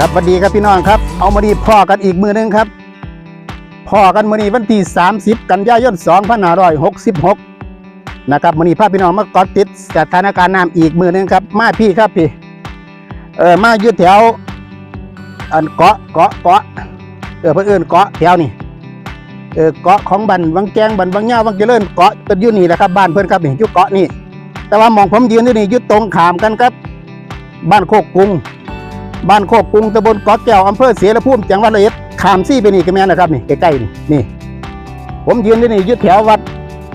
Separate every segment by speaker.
Speaker 1: ครับสวัสดีครับพี่น้องครับ เอามาดีพ่อกันอีกมือหนึงครับพ่อกันมือนี้วันที่ 30 กันยายน2566 นะครับมือนี้พาพี่น้องมาเกอติดสถานการณ์น้ำอีกมือหนึงครับ มาพี่ครับพี่ เออมายู่แถว อันเกาะเกาะเกาะเออเพื่นเอนเกาะแถวนี่เออเกาะของบันวังแกงบันวังเงาวังเจริญเกาะเป็นยู่นี่แหละครับบ้านเพื่อนครับนี่ยู่เกาะนี่แต่ว่ามองผมยืนอยู่นี่ยู่ตรงขามกันครับ บ้านโคกกรุง บ้านโคกกรุงตำบลเกาะแก้วอำเภอเสรภูมิจังหวัดร้อยเอ็ดขามซี่ไปนี่ก็แม่นนะครับนี่ใกล้ๆนี่นี่ ผมยืนอยู่นี่ยู่แถววัด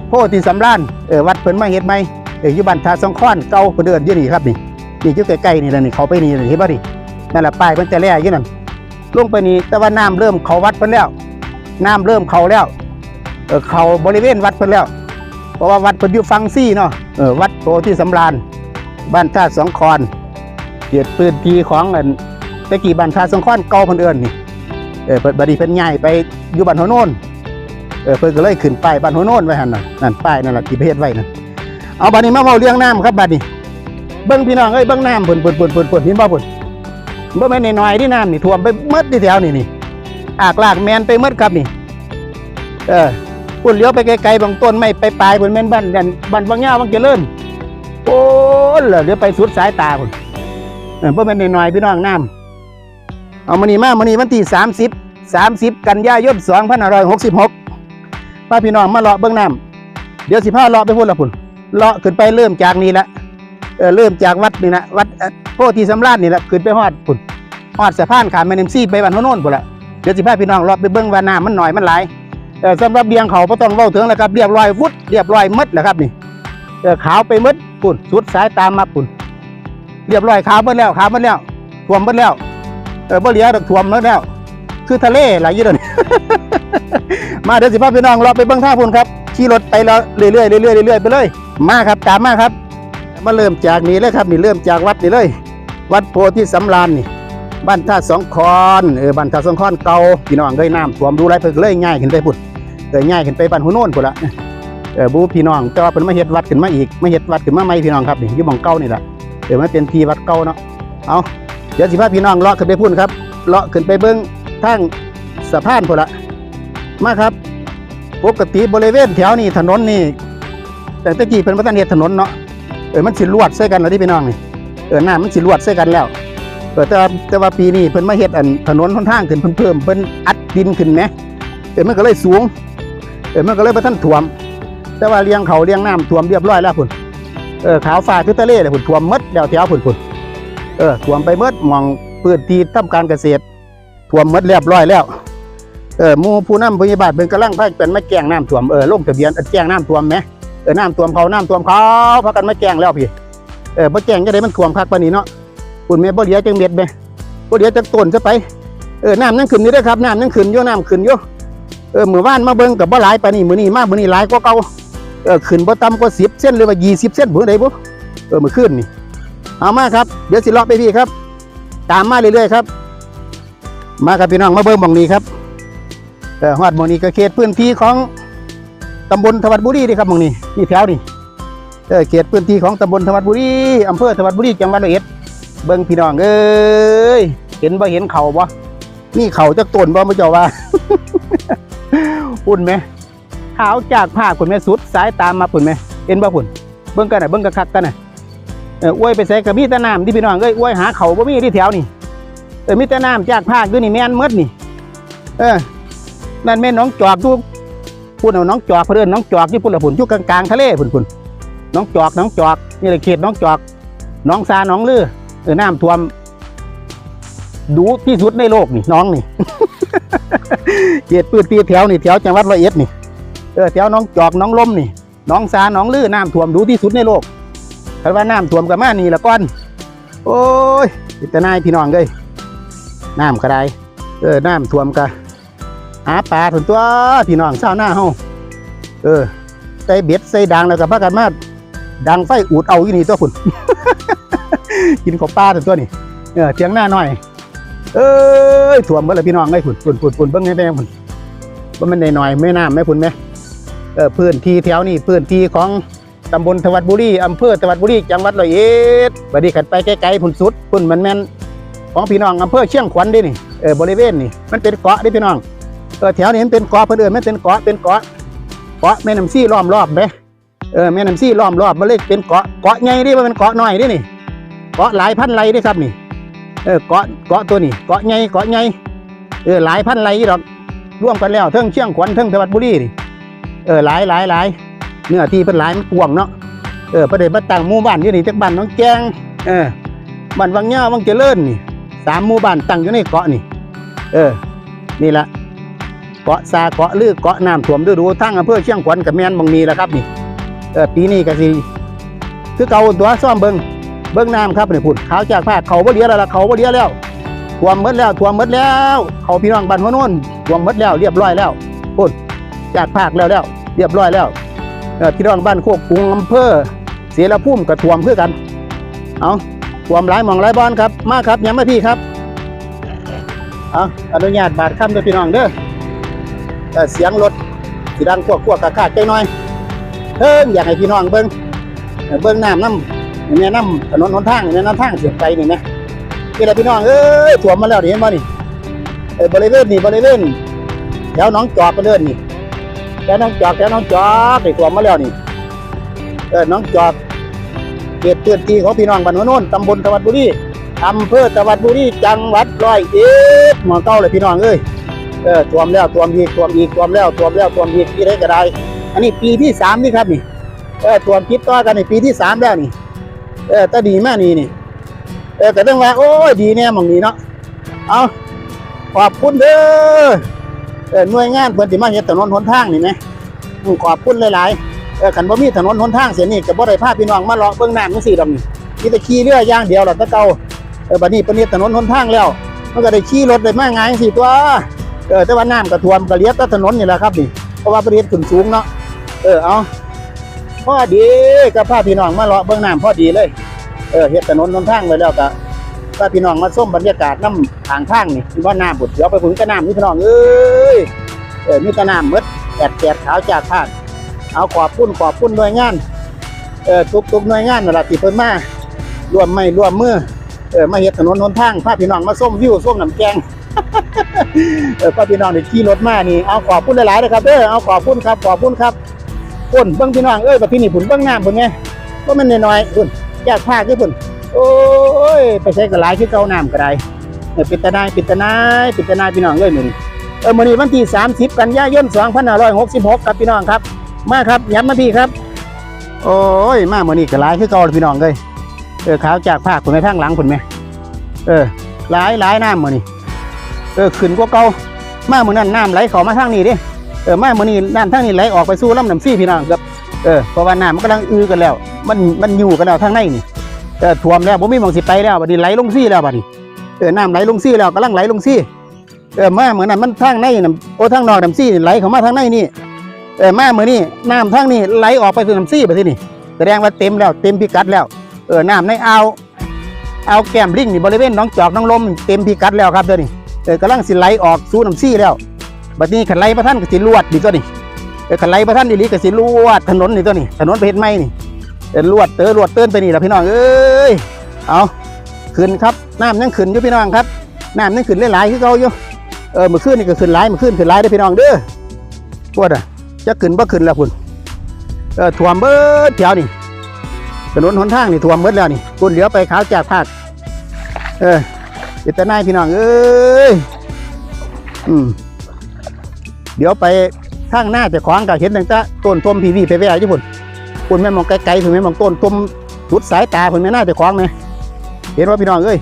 Speaker 1: โพธิสำราญเออวัดเพิ่นมาเฮ็ดใหมเอออยู่บ้านทาสองค้อนเก่าเพิ่นเดินยู่นี่ครับนี่นี่อยู่ใกล้ๆนี่แหละนี่เขาไปนี่เห็นบ่ดินั่นแหละป้ายเพิ่นแต่แรกอยู่นั่นลงไปนี่แต่ว่าน้ำเริ่มเขาวัดเพิ่นแล้วน้ำเริ่มเขาแล้วเออเขาบริเวณวัดเพิ่นแล้ว เพราะว่าวัดเพิ่นอยู่ฝั่งซี่เนาะเออวัดโพธิสำราญบ้านท่าสองคอน เกียรติพื้นที่ของอันตะกี้บ้านทาสงคอนเก่าเพิ่นเอิ้นนี่เออเพิ่นบัดนี้เพิ่นย้ายไปอยู่บ้านหัวโนนเออเพิ่นก็เลยขึ้นป้ายบ้านหัวโนนไว้หั่นน่ะนั่นป้ายนั่นล่ะที่ไปเฮ็ดไว้นั่นเอาบัดนี้มาเว้าเรื่องน้ำครับบัดนี้เบิ่งพี่น้องเอ้ยเบิ่งน้ำเพิ่นเพิ่นเพิ่นเพิ่นเพิ่นเห็นบ่เพิ่นบ่แม่นน้อยๆที่น้ำนี่ท่วมไปหมดที่แถวนี่นี่อากลากแมนไปหมดครับนี่ เออพุ่นเลี้ยวไปไกลๆบางต้นไม้ไปปลายเพิ่นแม่นบ้านนั่นบ้านบางย่าบางเจริญโอ้เหลือเดี๋ยวไปสุดสายตาพุ่น เออบ่แม่นน้อยๆพี่น้องน้ำเอามื้อนี้มามื้อนี้วันที่30 30กันยายน2566ป้าพี่น้องมาเลาะเบื้องน้ำเดี๋ยวสิพาเลาะไปพุ่นละพุ่นเลาะขึ้นไปเริ่มจากนี่ละเออเริ่มจากวัดนี่นะวัดพ่อโพธิสำราญนี่ละขึ้นไปฮอดพุ่นฮอดสะพานขามแม่น้ำซีไปบ้านโน่นพุ่นละเดี๋ยวสิพาพี่น้องเลาะไปเบื้องว่าน้ำมันหน่อยมันหลายเออสำหรับเบียงเขาบ่ต้องเว้าถึงแล้วครับเรียบร้อยวุดเรียบร้อยหมดแล้วครับนี่เขาวไปหมดพุ่นสุดสายตามมาพุ่น เรียบร้อยขาวหมดแล้วขาวหมดแล้วท่วมหมดแล้วเออบ่เหลือดอกท่วมหมดแล้ว คือทะเลไหลอยู่เดี๋ยวนี้มาเดี๋ยวสิพาพี่น้องเราไปเบิ้งท่าพุ่นครับขี่รถไปแล้วเรื่อยๆเรื่อยๆเรื่อยๆไปเลยมาครับตามมาครับ มาเริ่มจากนี้เลยครับนี่เริ่มจากวัดนี่เลย วัดโพธิสำราญนี่บ้านท่าสองคอนเออบ้านท่าสองคอนเก่าพี่น้องเคยน้ำท่วมดูไรเพิ่นก็เลยง่ายขึ้นไปพุ่นเออง่ายขึ้นไปบ้านหัวโน่นพุ่นละเออบูพี่น้องแต่ว่าเพิ่นมาเฮ็ดวัดขึ้นมาอีกมาเฮ็ดวัดขึ้นมาใหม่พี่น้องครับนี่อยู่หม่องเก่านี่แหละ เออมันเป็นทีวัดเก่าเนาะเอาเดี๋ยวสิพาพี่น้องเลาะขึ้นไปพุ่นครับเลาะขึ้นไปเบิ้งทางสะพานพุ่นละมาครับปกติบริเวณแถวนี้ถนนนี่แต่ตะกี้เป็นพัฒนเฮ็ดถนนเนาะเออมันสิลวดใส่กันแล้วที่พี่น้องนี่เออหน้ามันสิลวดใส่กันแล้วเออแต่แต่ว่าปีนี้เพิ่นมาเฮ็ดอันถนนค่อนข้างขึ้นเพิ่นเพิ่มเพิ่นอัดดินขึ้นไหมเออมันก็เลยสูงเออมันก็เลยบ่ทันท่วม แต่ว่าเลี้ยงเขาเลี้ยงน้ำท่วมเรียบร้อยแล้วพุ่น เออขาวฟ้าคือทะเลเลยพุ่นท่วมมดแล้วแถวพุ่นพุ่นเออท่วมไปมดมองพื้นที่ทำการเกษตรท่วมมดเรียบร้อยแล้วเออมูผู้นำพยาบาลเป็นกำลังพาเป็นไมาแจ้งน้ำท่วมเออลงทะเบียนเออแจ้งน้ำท่วมไหมเออน้ำท่วมเขาน้ำท่วมเขาพากันไมาแจ้งแล้วพี่เออมาแจ้งจะได้มันท่วมคักปานี้เนาะคุณแม่บ่เหลียจังเม็ดไหมบ่เหลียจังต้นซะไปเออน้ำนั่งขึ้นอยู่ด้ครับน้ำนั่งขึ้นอยู่น้ำขึ้นอยู่เออมื้อวานมาเบิ่งกับบ่หลายปานี้มื้อนี้มากมื้อนี้หลายกว่าเก่า เออขึ้นบ่ต่ำกว่า10เส้นหรือว่า20เส้นบ่ไดบ่เออมื้อคืนนี่เอามาครับเดี๋ยวสิเลาะไปพี่ครับ ตามมาเรื่อยๆครับ มาครับพี่น้องมาเบิ่งหม่องนี้ครับเออฮอดมองนี้ก็เขตพื้นที่ของตำบลธวัดบุรีนี่ครับหมองนี้นี่แถวนี่เออเขตพื้นที่ของตำบลธวัดบุรีอำเภอธวัดบุรีจังหวัดร้อยเอ็ดเบิ่งพี่น้องเอ้ยเห็นบ่เห็นเขาบ่นี่เขาจักต้นบ่มาเจ้าว่าปุ่นไหม ขาวจากภาคปุ่นไหมสุด สายตามมาปุ่นไหมเห็นบ่ปุ่นเบิ่งกันน่ะเบิ่งกันคักกันน่ะเอออวยไปใส่กับมีต่น้ำที่พี่น้องเอ้ยอวยหาเขาบ่มีที่แถวนี่เออมีต่น้ำจากภาคอยู่นี่แม่นหมดนี่ เออนั่นแม่น้องจอกทุกพูดเอาน้องจอกเพื่อนน้องจอกที่พุ่นละพุ่นอยู่กลางๆทะเลพุ่นพุ่นน้องจอกน้องจอกนี่แหละเขตน้องจอกน้องซาน้องลือเออน้ำท่วม ดูที่สุดในโลกนี่น้องนี่เขตพื้นที่แถวนี่แถวจังหวัดร้อยเอ็ดนี่ เออแถวน้องจอกน้องลมนี่น้องซาน้องลือน้ำท่วมดูที่สุดในโลกคำว่าน้ำท่วมกับมานี่ละก้อน โอ้ยอิตนายพี่น้องเลยน้ำกระไดเออน้ำท่วมกะหาปลาถึงตัวพี่น้องชาวนาเฮาเออใส่เบ็ดใส่ดังแล้วก็พากันมาดังไฟอูดเอาอยู่นี่ตัวคุณกินข้าวปลาถึงตัวนี่เออเทียงหน้าหน่อย เอ้ยถ่วมเมื่อไรพี่น้องไอ้คุณคุณคุณคุณเบิ้งให้แม่คุณว่ามันหน่อยไม่น้ำไหมคุณไหม พื้นที่แถวนี้พื้นที่ของตำบลธวัดบุรีอำเภอธวัดบุรีจังหวัดร้อยเอ็ดบัดนี้ขันไปไกลๆพุ่นสุดพุ่นมันแม่นของพี่น้องอำเภอเชียงขวัญด้นี่เออบริเวณนี่มันเป็นเกาะด้พี่น้องเออแถวนี้มันเป็นเกาะเพิ่นเอิ้นมันเป็นเกาะเป็นเกาะเกาะแม่น้ำซี่ล้อมรอบเด้เออแม่น้ำซี่ล้อมรอบมันเลยเป็นเกาะเกาะใหญ่ดิมันเป็นเกาะน้อยด้นี่เกาะหลายพันไร่ด้ครับนี่เออเกาะเกาะตัวนี้เกาะใหญ่เกาะใหญ่เออหลายพันไร่ดอกร่วมกันแล้วเทิงเชียงขวัญเทิงจังหวัดบุรีนี่ เออหลายหลายหลายเนื้อที่เพิ่นหลายมันกว้างเนาะเออประเดี๋ยวมาตั้งหมู่บ้านอยู่นี่จักบ้านน้องแกงเออบ้านวังเงาวังเจริญนี่สามหมู่บ้านตั้งอยู่ในเกาะนี่ เออ นี่ละเกาะซาเกาะลือเกาะน้ำท่วมฤดูทั้งอำเภอเชียงขวัญกับแมนบางนีแหละครับนี่เออปีนี้ก็สิคือเก่าตัวซ่อมเบิงเบิงน้ำครับนี่พุ่นขาวจากภาคเขาบ่เลียแล้วละเขาบ่เลียแล้วท่วมมดแล้วท่วมมดแล้ว เขาพี่น้องบ้านหัวโน่นท่วมมดแล้วเรียบร้อยแล้วพุ่น จากภาคแล้วแล้ว เรียบร้อยแล้วพี่น้องบ้านโคกกรุงอำเภอเสียรภูมิก็ท่วมคือกัน เอาความหลายหมองหลายบอลครับ มาครับย้ำมาพี่ครับเอาอนุญาตบาดคำเด้อพี่น้องเด้อเอ่เสียงรถสีดังพวกพวกกากาใจน้อยเพิ่งอยากให้พี่น้องเบิ้งเบิ้งน้ำน้ำเนี่ยน้ำถนนหนทางเนี่ยน้ำทางเสียไปนี่นะนี่แหละพี่น้องเอ้ยถ่วมมาแล้วนี่เห็นบ่นี่เออบริเวณนี่บริเวณแถวน้องจอกไปเดินนี่ แถวน้องจอกแถวน้องจอกนี่ถ่วมมาแล้วนี่เออน้องจอกเขตพื้นที่ของพี่น้องบ้านหัวโน่นตำบลตะวัดบุรีอำเภอตะวัดบุรีจังหวัดร้อยเอ็ดหมองเก้าเลยพี่น้องเอ้ยเออท่วมแล้วท่วมอีกท่วมอีกท่วมแล้วท่วมแล้วท่วมอีกปีได้ก็ได้ อันนี้ปีที่สามนี่ครับนี่เออท่วมติดต่อกันในปีที่สามแล้วนี่ เออแต่ดีมากนี่นี่เออแต่ต้องว่าโอ้ยดีแน่มองนี้เนาะเอาขอบคุณเด้อ เออหน่วยงานเพิ่นที่มาเฮ็ดถนนหนทางนี่ไหมขอบคุณหลายๆเออขันบ่มีถนนหนทางเสียนี่ก็บ่ได้พาพี่น้องมาเลาะเบิ่งน้ำจังซี่ดอกนี่มีแต่ขี่เรืออย่างเดียวหรอกตะเก่าเออบัดนี้เพิ่นเฮ็ดถนนหนทางแล้ว มันก็ได้ขี่รถได้มาง่ายจังซี่ตัวเออแต่ว่าน้ำก็ท่วมก็เลียแต่ถนนนี่แหละครับนี่เพราะว่าประเทศขึ้นสูงเนาะเออเอาพอดีก็พาพี่น้องมาเลาะเบิ่งน้ำพอดีเลยเออเฮ็ดถนนหนทางไว้แล้วก็ พาพี่น้องมาส้มบรรยากาศน้ำทางทางนี่ที่ว่าน้ำบุดเดี๋ยวไปถึงก็น้ำนี่พี่น้องเอ้ยเออมีแต่น้ำหมดแดดแดดขาวจากภาคเอาขอบคุณขอบคุณหน่วยงานเออทุกทุกหน่วยงานนั่นแหละที่เพิ่นมารวมไม่รวมมือเออมาเฮ็ดถนนหนทางพาพี่น้องมาส้มวิวส้มน้ำแกงเออพาพี่น้องได้ขี่รถมานี่เอาขอบคุณหลายๆนะครับเด้อเอาขอบคุณครับขอบคุณครับพุ่นเบิ่งพี่น้องเอ้ยบัดที่นี่พุ่นเบิ่งน้ำพุ่นไงว่ามันน้อยๆพุ่นยากพากคือพุ่นโอ้ ยไปใช้ก็หลายคือเก่าน้ำก็ได้เออป็นตาได้ป็นตาหนายเป็นตาหนายพี่น้องเอ้ยมื้อนี้เออมื้อนี้วันที่30กันยายน2566ครับพี่น้องครับ มาครับย้ำมาพี่ครับ โอ้ยมาเมื่อนี้ก็หลายคือเก่าพี่น้องเลยเออขาวจากภาคคุณแม่ทางหลังคุณแม่เออหลายหลายน้ำมื่อนี้เออขึ้นกว่าเก่ามาเมื่อนั้นน้ำไหลเข้ามาทางนี้ดิเออมาเมื่อนี้น้ำทางนี้ไหลออกไปสู่ลำน้ำซี่พี่น้องครับเออเพราะว่าน้ำมันกำลังอื้อกันแล้ว มันมันอยู่กันแล้วทางในนี่ เออท่วมแล้วผมมีหมองสิไปแล้วบัดนี้ไหลลงซี่แล้วบัดนี้เออน้ำไหลลงซี่แล้วกำลังไหลลงซี่เออมาเหมือนนั้นมันทางในน้ำโอ้ทางนอกน้ำซี่ไหลเข้ามาทางในนี่เออมาเหมือนนี้น้ำทั้งนี้ไหลออกไปสู่น้ำซี่ไปที่นี่แสดงว่าเต็มแล้วเต็มพิกัดแล้วเออน้ำในอ่าวอ่าวแก้มลิงนี่บริเวณน้องจอกน้องลมเต็มพิกัดแล้วครับเดี๋ยวนี้เออกำลังสิไหลออกสู่น้ำซี่แล้วบัดนี้ขันไหลประท่านก็สิลวดดีตัวนี้เออขันไหลประท่านดีลีก็สิลวดถนนนี่ตัวนี้ถนนไปเห็นไหมนี่ เออลวดเตอลวดเตือนไปนี่แหละพี่น้องเอ้ยเอาขึ้นครับน้ำยังขึ้นอยู่พี่น้องครับน้ำยังขึ้นหลายๆคือเก่าอยู่เออมื่อคืนนี่ก็ขึ้นหลายมื่อคืนขึ้นหลายเด้พี่น้องเด้อปวดอะจะขึ้นบ่ขึ้นแล้วคุณเออท่วมเบิดแถวนี่ถนนหนทางนี่ท่วมเบิดแล้วนี่คุณเหลียวไปขาวจากภาคเออเจตนายพี่น้องเอ้ยอืมเดี๋ยวไปทางหน้าจะขวางก็เห็นตั้งแต่ต้นทมพีวีไปแว่ญี่ปุ่น คุณแม่มองไกลๆคุณแม่มองต้นทมสุดสายตาคุณแม่น่าจะขวางไหมเห็นว่าพี่น้องเอ้ย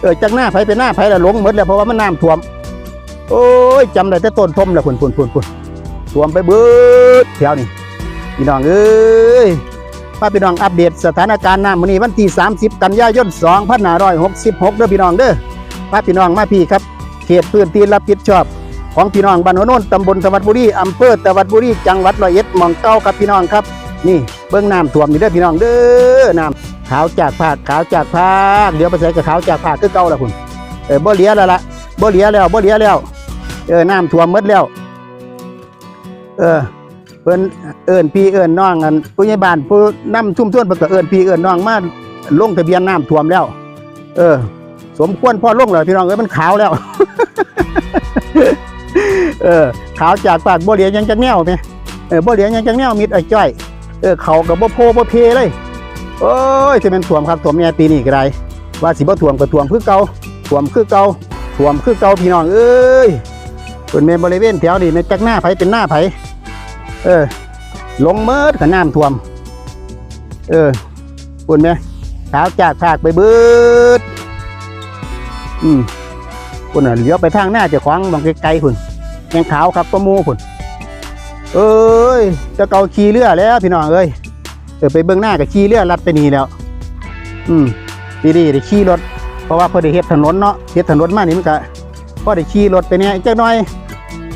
Speaker 1: เออจากหน้าไผเป็นหน้าไผแล้วหลงหมดแล้วเพราะว่ามันน้ำท่วม โอ้ยจำได้แต่ต้นทมแล้วคุณคุณคุณคุณท่วมไปเบิดแถวนี้พี่น้องเอ้ยพาพี่น้องอัปเดตสถานการณ์น้ำมื้อนี้วันที่ 30 กันยายน2566เด้อพี่น้องเด้อพาพี่น้องมาพี่ครับ เขตพื้นที่รับผิดชอบ ของพี่น้องบ้านโน่นตำบลสวัสดิ์บุรีอำเภอสวัสดิ์บุรีจังหวัดร้อยเอ็ดหมองเก้าครับพี่น้องครับ นี่เบื้องน้ำท่วมนี่เด้อพี่น้องเด้อน้ำขาวจากภาคขาวจากภาคเดี๋ยวไปใส่กับขาวจากภาคคือเก่าละคุณเออบ่เหลียแล้วล่ะบ่เหลียแล้วบ่เหลียแล้วเออน้ำท่วมมดแล้ว เออเพิ่นเอิ้นพี่เอิ้นน้องอันผู้ใหญ่บ้านผู้นำชุ่มชนเพิ่นก็เอิ้นพี่เอิ้นน้องมาลงทะเบียนน้ำท่วมแล้ว เออ สมควรพ่อลงเลยพี่น้องเอ้ยมันขาวแล้ว เออขาวจากปากบ่เหลียยังจังแนวไหมเออบ่เหลียยังจังแนวมิดไอ้จ้อย เออเขากับบ่โพบ่เพเลยโอ้ยจะเป็นถ่วมครับถ่วมแม่ปีนี้ก็ได้ ว่าสิบ่ถ่วมก็ถ่วมคือเก่าถ่วมคือเก่าถ่วมคือเก่าพี่น้องเอ้ยส่วนแม่บริเวณแถวนี้แม่จักหน้าไผเป็นหน้าไผเออ ลงเมิดกับน้ำท่วม เออคุณไหมขาวจากภาคไปเบิดอืมคุณน่ะเลี้ยวไปทางหน้าจะขวางบางไกลๆคุณยังขาวครับก็มูคุณ เอ้ยจะเกาขี่เรือแล้วพี่น้องเอ้ยเออไปเบื้องหน้ากับขี่เรือลัดไปนี่แล้ว อืมปีนี้ได้ขี่รถ เพราะว่าพอได้เฮ็ดถนนเนาะเฮ็ดถนนมานี่มันก็พอได้ขี่รถไปเนี่ยจักหน่อย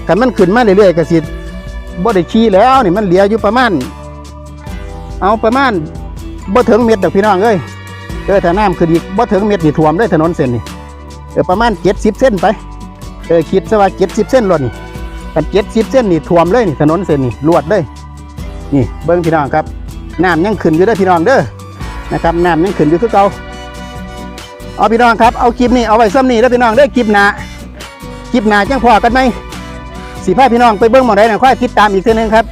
Speaker 1: กันมันขึ้นมาเรื่อยๆก็สิบ่ได้ขี่แล้วนี่มันเหลืออยู่ประมาณเอาประมาณบ่ถึงเม็ดดอกพี่น้องเอ้ยเออถ้าน้ำขึ้นอีกบ่ถึงเม็ดนี่ท่วมเลยถนนเส้นนี่เออประมาณ70เส้นไปเออคิดซะว่า70เส้นรถนี่ กัน70เส้นนี่ท่วมเลยนี่ถนนเส้นนี่ลวดเลยนี่เบิ่งพี่น้องครับน้ำยังขึ้นอยู่เด้พี่น้องเด้อนะครับน้ำยังขึ้นอยู่คือเก่าเอาพี่น้องครับเอาคลิปนี้เอาไว้ซ้ำนี่เด้อพี่น้องเด้อคลิปหนาคลิปหนาจังพอกันไหมสิพาพี่น้องไปเบิ่งหมองใดน่ะค่อยติดตามอีกทื่อนึงครับ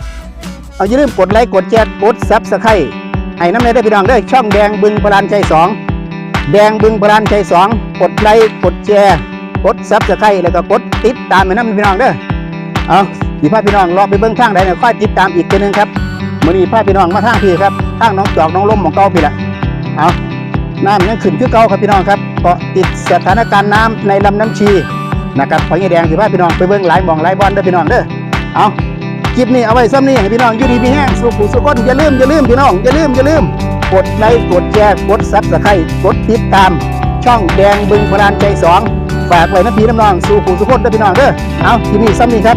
Speaker 1: เอาอย่าลืมกดไลค์กดแชร์กดซับสไครต์ให้น้ำเนยได้พี่น้องได้อช่องแดงบึงพลานชัยสองแดงบึงพลานชัยสองกดไลค์กดแชร์กดซับสไครต์แล้วก็กดติดตามให้น้ำพี่น้องเด้อ เอาสิพาพี่น้องรอไปเบิ้งทางใดเนี่ยค่อยติดตามอีกทีนึงครับมื้อนี้พาพี่น้องมาทางพี่ครับทางน้องจอกน้องลมของเก่าพี่ละเอาน้ำยังขึ้นคือเก่าครับพี่น้องครับเกาะติดสถานการณ์น้ำในลำน้ำชีนะครับพอยแดงสิพาพี่น้องไปเบิ้งหลายมองหลายบอลเด้อพี่น้องเด้อเอาคลิปนี้เอาไว้ซ้ำนี่ให้พี่น้องยู่ดีพี่แห้งสุขุสุขคนอย่าลืมอย่าลืมพี่น้องอย่าลืมอย่าลืมกดไลค์กดแชร์กดซับสไครต์กดติดตาม ช่องแดงบึงพลานใจสองฝากไว้นะพี่น้องสู่ผู้สุขคนด้อพี่น้องเด้อเอาคลิปนี้ซ้ำนี่ครับ